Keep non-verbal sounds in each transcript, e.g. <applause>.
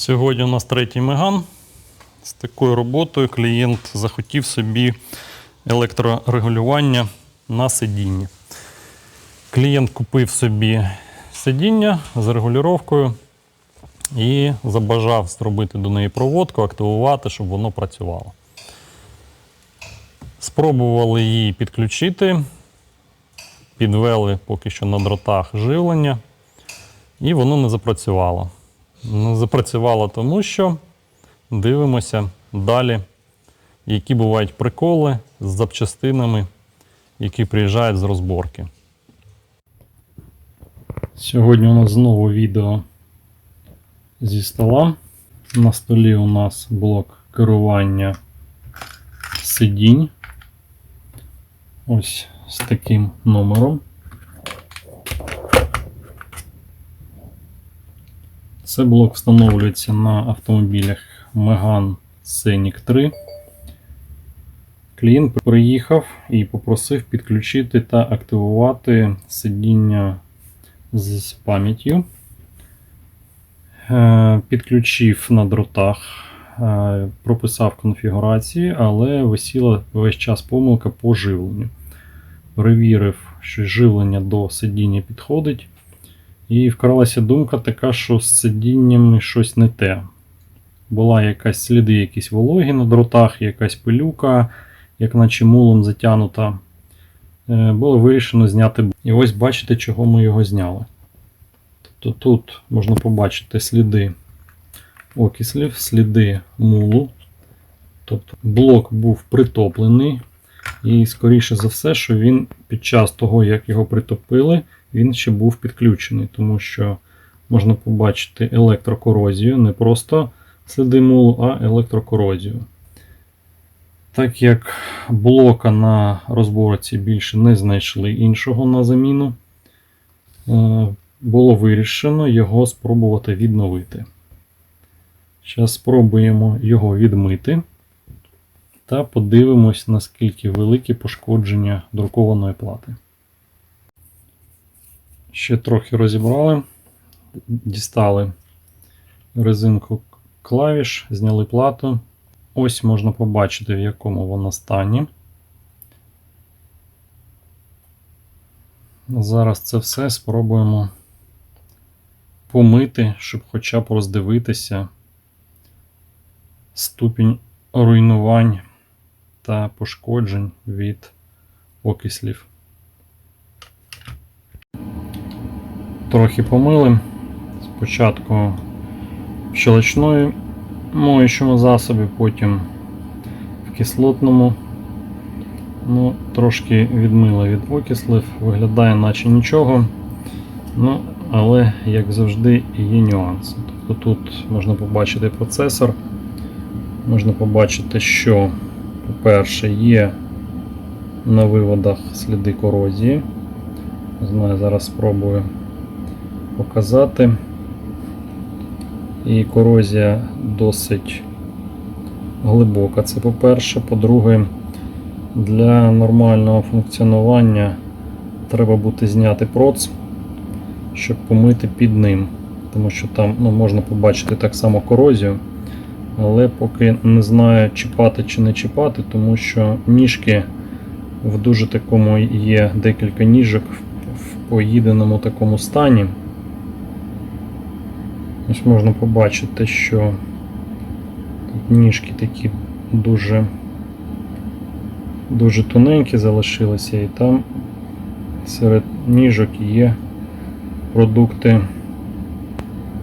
Сьогодні у нас третій меган. З такою роботою клієнт захотів собі електрорегулювання на сидіння. Клієнт купив собі сидіння з регулюванням і забажав зробити до неї проводку, активувати, щоб воно працювало. Спробували її підключити, підвели поки що на дротах живлення, і воно не запрацювало. Не запрацювало тому, що дивимося далі, які бувають приколи з запчастинами, які приїжджають з розборки. Сьогодні у нас знову відео зі стола. На столі у нас блок керування сидінь. Ось з таким номером. Це блок встановлюється на автомобілях Megane Scenic 3. Клієнт приїхав і попросив підключити та активувати сидіння з пам'яттю. Е, Підключив на дротах, е, прописав конфігурації, але висіла весь час помилка по живленню. Перевірив, що живлення до сидіння підходить. І вкралася думка така, що з сидіннями щось не те. Була якась сліди, якісь вологі на дротах, якась пилюка, як наче мулом затягнута. Е, Було вирішено зняти. І ось бачите, чого ми його зняли. Тобто тут можна побачити сліди окислів, сліди мулу. Тобто блок був притоплений. І, скоріше за все, що він під час того, як його притопили, він ще був підключений, тому що можна побачити електрокорозію, не просто сліди мулу, а електрокорозію. Так як блока на розборці більше не знайшли іншого на заміну, е, було вирішено його спробувати відновити. Зараз спробуємо його відмити та подивимось, наскільки великі пошкодження друкованої плати. Ще трохи розібрали, дістали резинку клавіш, зняли плату. Ось можна побачити, в якому вона стані. Зараз це все спробуємо помити, щоб хоча б роздивитися ступінь руйнувань та пошкоджень від окислів. Трохи помили. Спочатку в щелочною моючому засобі, потім в кислотному. Ну, Трошки відмило від окислів, виглядає наче нічого. Ну, Але, як завжди, є нюанси. Тобто тут можна побачити процесор. Можна побачити, що, по-перше, є на виводах сліди корозії. Не знаю, зараз спробую показати. І корозія досить глибока. Це по-перше. По-друге, для нормального функціонування треба буде зняти проц, щоб помити під ним. Тому що там ну, можна побачити так само корозію. Але поки не знаю, чіпати чи не чіпати, тому що ніжки в дуже такому є декілька ніжок в поїденому такому стані. Ось можна побачити, що тут ніжки такі дуже дуже тоненькі залишилися, і там серед ніжок є продукти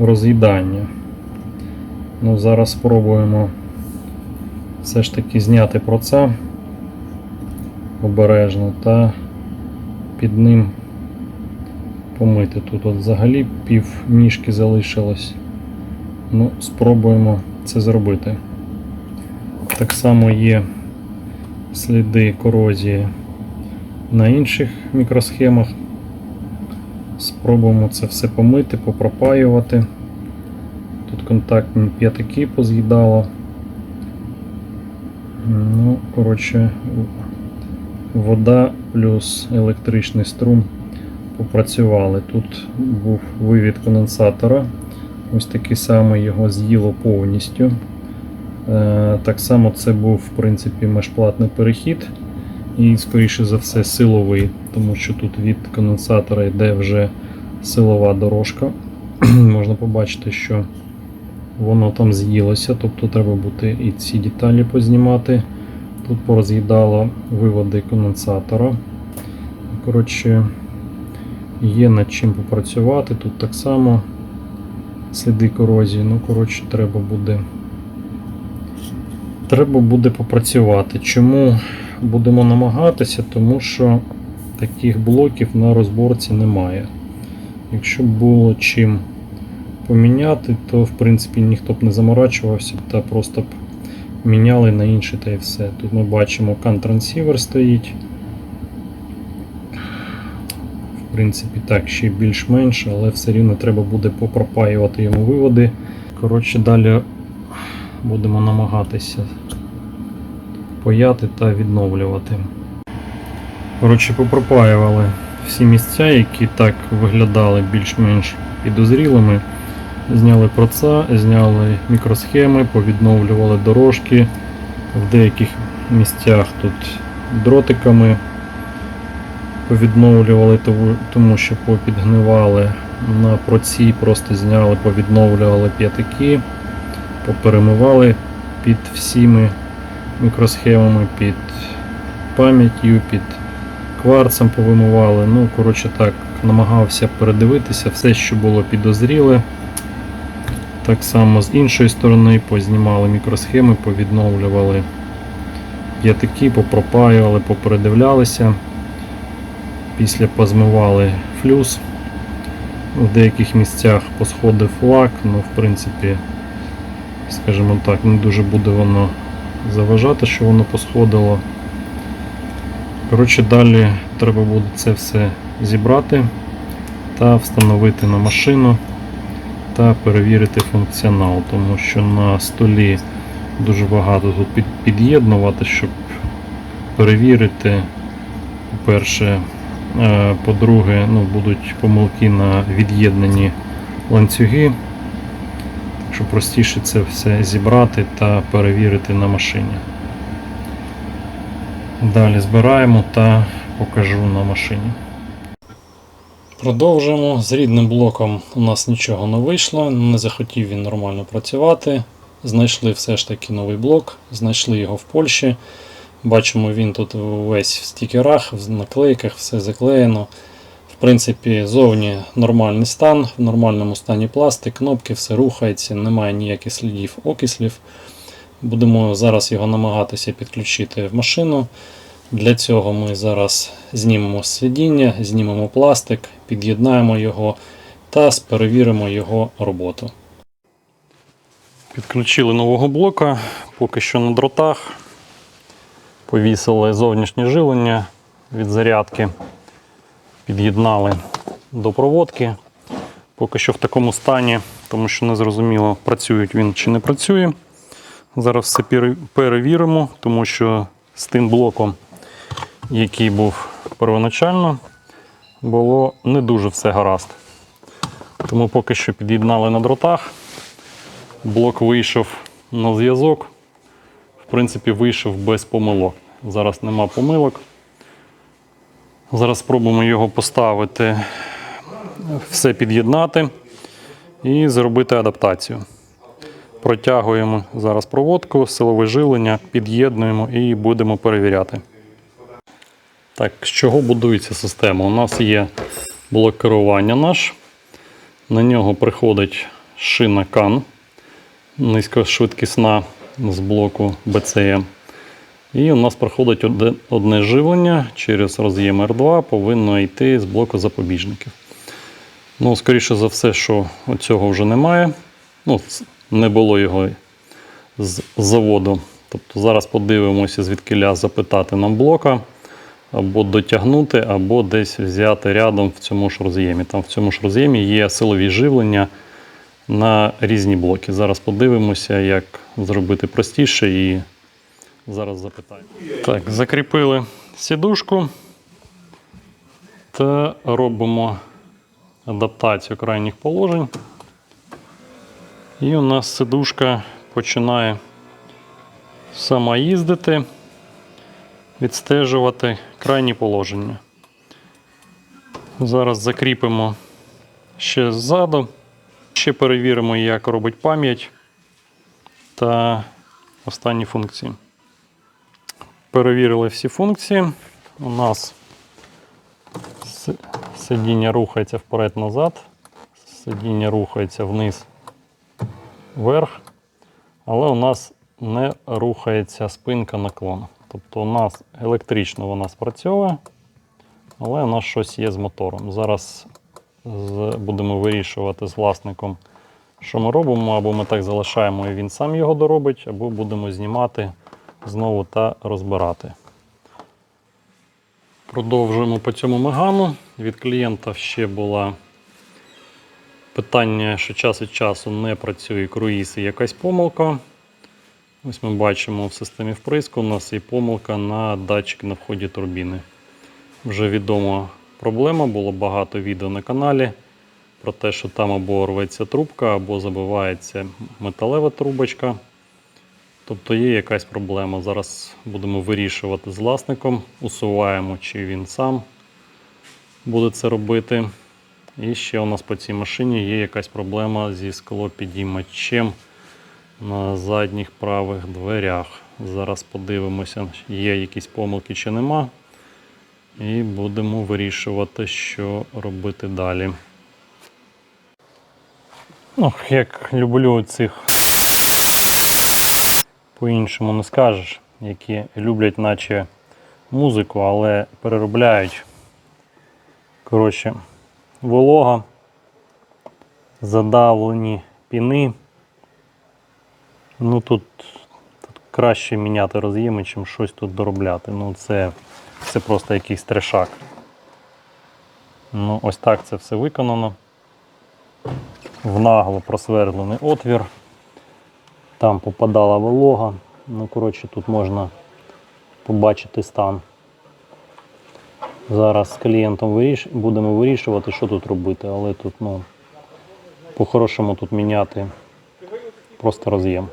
роз'їдання. Ну, Зараз спробуємо все ж таки зняти проца обережно та під ним помити. Тут от взагалі пів ніжки залишилось. Ну, спробуємо це зробити. Так само є сліди корозії на інших мікросхемах. Спробуємо це все помити, попропаювати. Тут контактні п'ятаки поз'їдало. Ну, коротше, вода плюс електричний струм попрацювали. Тут був вивід конденсатора Ось таки саме його з'їло повністю. Е, Так само це був, в принципі, межплатний перехід. І, скоріше за все, силовий, тому що тут від конденсатора йде вже силова дорожка. <clears throat> Можна побачити, що воно там з'їлося, тобто треба буде і ці деталі познімати. Тут пороз'їдало виводи конденсатора. Коротше, є над чим попрацювати. Тут так само сліди корозії. Ну, коротше, треба буде. Треба буде попрацювати. Чому будемо намагатися? Тому що таких блоків на розборці немає. Якщо б було чим поміняти, то в принципі ніхто б не заморачувався та просто б міняли на інший та і все. Тут ми бачимо кан-трансівер стоїть. В принципі, так, ще більш-менш, але все рівно треба буде попропаювати йому виводи. Коротше, далі будемо намагатися паяти та відновлювати. Коротше, попропаювали всі місця, які так виглядали більш-менш підозрілими. Зняли проца, зняли мікросхеми, повідновлювали дорожки. В деяких місцях тут дротиками повідновлювали, тому- що попідгнивали. На проці просто зняли, повідновлювали п'ятики, поперемивали під всіми мікросхемами, під пам'яттю, під кварцем повимивали. Ну, коротше так, намагався передивитися все, що було підозріле. Так само з іншої сторони познімали мікросхеми, повідновлювали п'ятики, попропаювали, попередивлялися. Після позмивали флюс. В деяких місцях посходив лак, ну, в принципі, скажімо так, не дуже буде воно заважати, що воно посходило. Коротше, далі треба буде це все зібрати та встановити на машину та перевірити функціонал, тому що на столі дуже багато тут під- під'єднувати, щоб перевірити. По-перше, по-друге, ну, будуть помилки на від'єднані ланцюги. Так що простіше це все зібрати та перевірити на машині. Далі збираємо та покажу на машині. Продовжуємо. З рідним блоком у нас нічого не вийшло, не захотів він нормально працювати. Знайшли все ж таки новий блок, знайшли його в Польщі. Бачимо, він тут весь в стікерах, в наклейках, все заклеєно. В принципі, зовні нормальний стан, в нормальному стані пластик, кнопки, все рухається, немає ніяких слідів окислів. Будемо зараз його намагатися підключити в машину. Для цього ми зараз знімемо сидіння, знімемо пластик, під'єднаємо його та перевіримо його роботу. Підключили нового блока, поки що на дротах. Повісили зовнішнє живлення від зарядки, під'єднали до проводки. Поки що в такому стані, тому що не зрозуміло, працює він чи не працює. Зараз все перевіримо, тому що з тим блоком, який був первоначально, було не дуже все гаразд. Тому поки що під'єднали на дротах. Блок вийшов на зв'язок. В принципі, вийшов без помилок. Зараз нема помилок. Зараз спробуємо його поставити, все під'єднати і зробити адаптацію. Протягуємо зараз проводку, силове живлення, під'єднуємо і будемо перевіряти. Так, з чого будується система? У нас є блок керування наш. На нього приходить шина CAN низькошвидкісна з блоку BCM. І у нас проходить одне, одне живлення через роз'єм R2, повинно йти з блоку запобіжників. Ну, скоріше за все, що цього вже немає. Ну, не було його з заводу. Тобто зараз подивимося, звідкиля запитати нам блока, або дотягнути, або десь взяти рядом в цьому ж роз'ємі. Там в цьому ж роз'ємі є силові живлення на різні блоки. Зараз подивимося, як зробити простіше і зараз запитаємо. Так, закріпили сідушку та робимо адаптацію крайніх положень. І у нас сидушка починає сама їздити, відстежувати крайні положення. Зараз закріпимо ще ззаду. Ще перевіримо, як робить пам'ять та останні функції. Перевірили всі функції. У нас сидіння рухається вперед-назад, сидіння рухається вниз вверх, але у нас не рухається спинка наклон. Тобто у нас електрично вона спрацьовує, але у нас щось є з мотором. Зараз будемо вирішувати з власником, що ми робимо, або ми так залишаємо і він сам його доробить, або будемо знімати знову та розбирати. Продовжуємо по цьому мегану. Від клієнта ще було питання, що час від часу не працює круїз і якась помилка. Ось ми бачимо в системі вприску у нас є помилка на датчик на вході турбіни. Вже відома проблема, було багато відео на каналі про те, що там або рветься трубка, або забивається металева трубочка. Тобто є якась проблема. Зараз будемо вирішувати з власником, усуваємо, чи він сам буде це робити. І ще у нас по цій машині є якась проблема зі склопідіймачем на задніх правих дверях. Зараз подивимося, є якісь помилки чи нема. І будемо вирішувати, що робити далі. Ну, як люблю цих по-іншому не скажеш, які люблять, наче музику, але переробляють. Коротше, волога, задавлені піни. Ну тут, тут краще міняти роз'єми, чим щось тут доробляти. Ну це, це просто якийсь трешак. Ну, ось так це все виконано. В нагло просверлений отвір. Там попадала волога. Ну, коротше, тут можна побачити стан. Зараз з клієнтом виріш... будемо вирішувати, що тут робити, але тут, ну, по-хорошому тут міняти просто роз'єм.